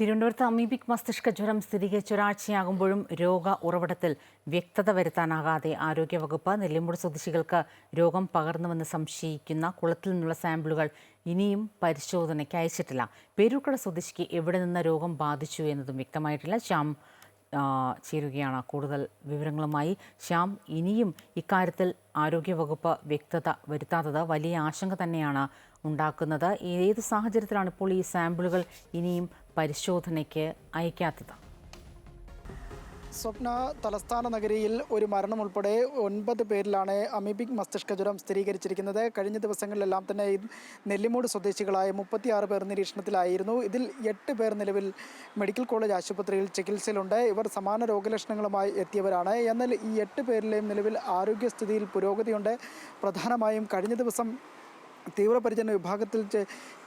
തിരുവനന്തപുരത്ത് അമീബിക് മസ്തിഷ്ക ജ്വരം സ്ഥിരീകരിച്ച ഒരാഴ്ചയാകുമ്പോഴും രോഗ ഉറവിടത്തിൽ വ്യക്തത വരുത്താനാകാതെ ആരോഗ്യവകുപ്പ് നെല്ലിമുട് സ്വദേശികൾക്ക് രോഗം പകർന്നുവെന്ന് സംശയിക്കുന്ന കുളത്തിൽ നിന്നുള്ള സാമ്പിളുകൾ ഇനിയും പരിശോധനയ്ക്ക് അയച്ചിട്ടില്ല. പേരൂർക്കട സ്വദേശിക്ക് എവിടെ നിന്ന് രോഗം ബാധിച്ചു എന്നതും വ്യക്തമായിട്ടില്ല. ശ്യാം ചേരുകയാണ് കൂടുതൽ വിവരങ്ങളുമായി. ശ്യാം ഇനിയും ഇക്കാര്യത്തിൽ ആരോഗ്യവകുപ്പ് വ്യക്തത വരുത്താത്തത് വലിയ ആശങ്ക തന്നെയാണ് ഉണ്ടാക്കുന്നത്. ഏത് സാഹചര്യത്തിലാണ് ഇപ്പോൾ ഈ സാമ്പിളുകൾ ഇനിയും പരിശോധനയ്ക്ക് അയക്കാത്തത്. സ്വപ്ന തലസ്ഥാന നഗരിയിൽ ഒരു മരണം ഉൾപ്പെടെ ഒൻപത് പേരിലാണ് അമീബിക് മസ്തിഷ്ക ജ്വരം സ്ഥിരീകരിച്ചിരിക്കുന്നത്. കഴിഞ്ഞ ദിവസങ്ങളിലെല്ലാം തന്നെ നെല്ലിമൂട് സ്വദേശികളായ മുപ്പത്തിയാറ് പേർ നിരീക്ഷണത്തിലായിരുന്നു. ഇതിൽ എട്ട് പേർ നിലവിൽ മെഡിക്കൽ കോളേജ് ആശുപത്രിയിൽ ചികിത്സയിലുണ്ട്. ഇവർ സമാന രോഗലക്ഷണങ്ങളുമായി എത്തിയവരാണ്. എന്നാൽ ഈ എട്ട് പേരിലെയും നിലവിൽ ആരോഗ്യസ്ഥിതിയിൽ പുരോഗതിയുണ്ട്. പ്രധാനമായും കഴിഞ്ഞ ദിവസം തീവ്രപരിചരണ വിഭാഗത്തിൽ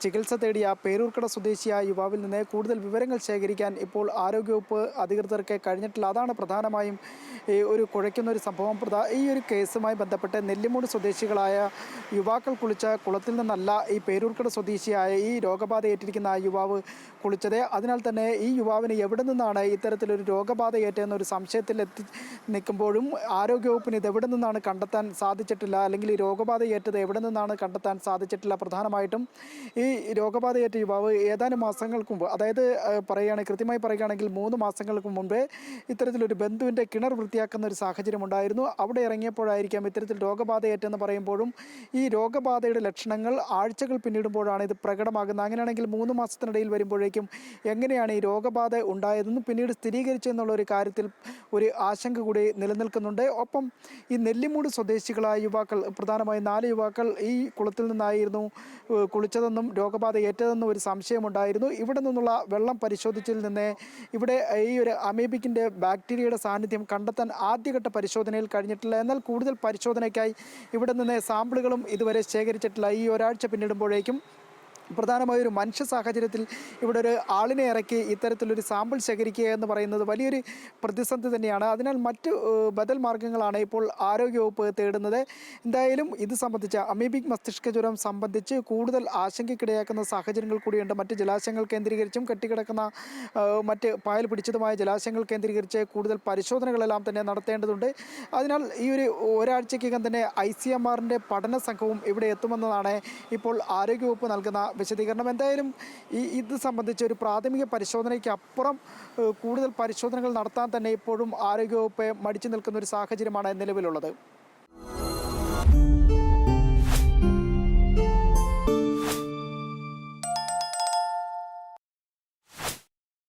ചികിത്സ തേടിയ പേരൂർക്കട സ്വദേശിയായ യുവാവിൽ നിന്ന് കൂടുതൽ വിവരങ്ങൾ ശേഖരിക്കാൻ ഇപ്പോൾ ആരോഗ്യവകുപ്പ് അധികൃതർക്ക് കഴിഞ്ഞിട്ടില്ല. അതാണ് പ്രധാനമായും ഈ ഒരു കുഴയ്ക്കുന്ന ഒരു സംഭവം. ഈ ഒരു കേസുമായി ബന്ധപ്പെട്ട് നെല്ലിമൂട് സ്വദേശികളായ യുവാക്കൾ കുളിച്ച കുളത്തിൽ നിന്നല്ല ഈ പേരൂർക്കട സ്വദേശിയായ ഈ രോഗബാധ ഏറ്റിരിക്കുന്ന ആ യുവാവ് കുളിച്ചത്. അതിനാൽ തന്നെ ഈ യുവാവിന് എവിടെ നിന്നാണ് ഇത്തരത്തിലൊരു രോഗബാധ ഏറ്റെന്ന ഒരു സംശയത്തിൽ എത്തി നിൽക്കുമ്പോഴും ആരോഗ്യവകുപ്പിന് ഇത് എവിടെ നിന്നാണ് കണ്ടെത്താൻ സാധിച്ചിട്ടില്ല? അല്ലെങ്കിൽ ഈ രോഗബാധ ഏറ്റത് എവിടെ നിന്നാണ് കണ്ടെത്താൻ സാധിച്ചിട്ടില്ല. പ്രധാനമായിട്ടും ഈ രോഗബാധയേറ്റ യുവാവ് ഏതാനും മാസങ്ങൾക്ക് മുമ്പ് അതായത് പറയുകയാണെങ്കിൽ കൃത്യമായി പറയുകയാണെങ്കിൽ മൂന്ന് മാസങ്ങൾക്ക് മുമ്പേ ഇത്തരത്തിലൊരു ബന്ധുവിന്റെ കിണർ വൃത്തിയാക്കുന്ന ഒരു സാഹചര്യം ഉണ്ടായിരുന്നു. അവിടെ ഇറങ്ങിയപ്പോഴായിരിക്കാം ഇത്തരത്തിൽ രോഗബാധയേറ്റെന്ന് പറയുമ്പോഴും ഈ രോഗബാധയുടെ ലക്ഷണങ്ങൾ ആഴ്ചകൾ പിന്നിടുമ്പോഴാണ് ഇത് പ്രകടമാകുന്നത്. അങ്ങനെയാണെങ്കിൽ മൂന്ന് മാസത്തിനിടയിൽ വരുമ്പോഴേക്കും എങ്ങനെയാണ് ഈ രോഗബാധ ഉണ്ടായതെന്നും പിന്നീട് സ്ഥിരീകരിച്ചു എന്നുള്ള ഒരു കാര്യത്തിൽ ഒരു ആശങ്ക കൂടി നിലനിൽക്കുന്നുണ്ട്. ഒപ്പം ഈ നെല്ലിമൂട് സ്വദേശികളായ യുവാക്കൾ പ്രധാനമായും നാല് യുവാക്കൾ ഈ കുളത്തിൽ നിന്നായിരുന്നു കുളിച്ചതെന്നും രോഗബാധ ഏറ്റതെന്നും ഒരു സംശയമുണ്ടായിരുന്നു. ഇവിടെ നിന്നുള്ള വെള്ളം പരിശോധിച്ചതിൽ നിന്ന് ഇവിടെ ഈ ഒരു അമേബിക്കിന്റെ ബാക്ടീരിയയുടെ സാന്നിധ്യം കണ്ടെത്താൻ ആദ്യഘട്ട പരിശോധനയിൽ കഴിഞ്ഞിട്ടില്ല. എന്നാൽ കൂടുതൽ പരിശോധനയ്ക്കായി ഇവിടെ നിന്ന് സാമ്പിളുകളും ഇതുവരെ ശേഖരിച്ചിട്ടില്ല. ഈ ഒരാഴ്ച പിന്നിടുമ്പോഴേക്കും പ്രധാനമായ ഒരു മനുഷ്യ സാഹചര്യത്തിൽ ഇവിടെ ഒരു ആളിനെ ഇറക്കി ഇത്തരത്തിലൊരു സാമ്പിൾ ശേഖരിക്കുക എന്ന് പറയുന്നത് വലിയൊരു പ്രതിസന്ധി തന്നെയാണ്. അതിനാൽ മറ്റ് ബദൽ മാർഗങ്ങളാണ് ഇപ്പോൾ ആരോഗ്യവകുപ്പ് തേടുന്നത്. എന്തായാലും ഇത് സംബന്ധിച്ച് അമീബിക് മസ്തിഷ്ക ജ്വരം സംബന്ധിച്ച് കൂടുതൽ ആശങ്കയ്ക്കിടയാക്കുന്ന സാഹചര്യങ്ങൾ കൂടിയുണ്ട്. മറ്റ് ജലാശയങ്ങൾ കേന്ദ്രീകരിച്ചും കെട്ടിക്കിടക്കുന്ന മറ്റ് പായൽ പിടിച്ചതുമായ ജലാശയങ്ങൾ കേന്ദ്രീകരിച്ച് കൂടുതൽ പരിശോധനകളെല്ലാം തന്നെ നടത്തേണ്ടതുണ്ട്. അതിനാൽ ഈ ഒരു ഒരാഴ്ചക്കകം തന്നെ ഐ സി എം ആറിന്റെ പഠന സംഘവും ഇവിടെ എത്തുമെന്നതാണ് ഇപ്പോൾ ആരോഗ്യവകുപ്പ് നൽകുന്ന വിശദീകരണം. എന്തായാലും ഈ ഇത് സംബന്ധിച്ച് ഒരു പ്രാഥമിക പരിശോധനയ്ക്ക് അപ്പുറം കൂടുതൽ പരിശോധനകൾ നടത്താൻ തന്നെ ഇപ്പോഴും ആരോഗ്യവകുപ്പ് മടിച്ചു നിൽക്കുന്ന ഒരു സാഹചര്യമാണ് നിലവിലുള്ളത്.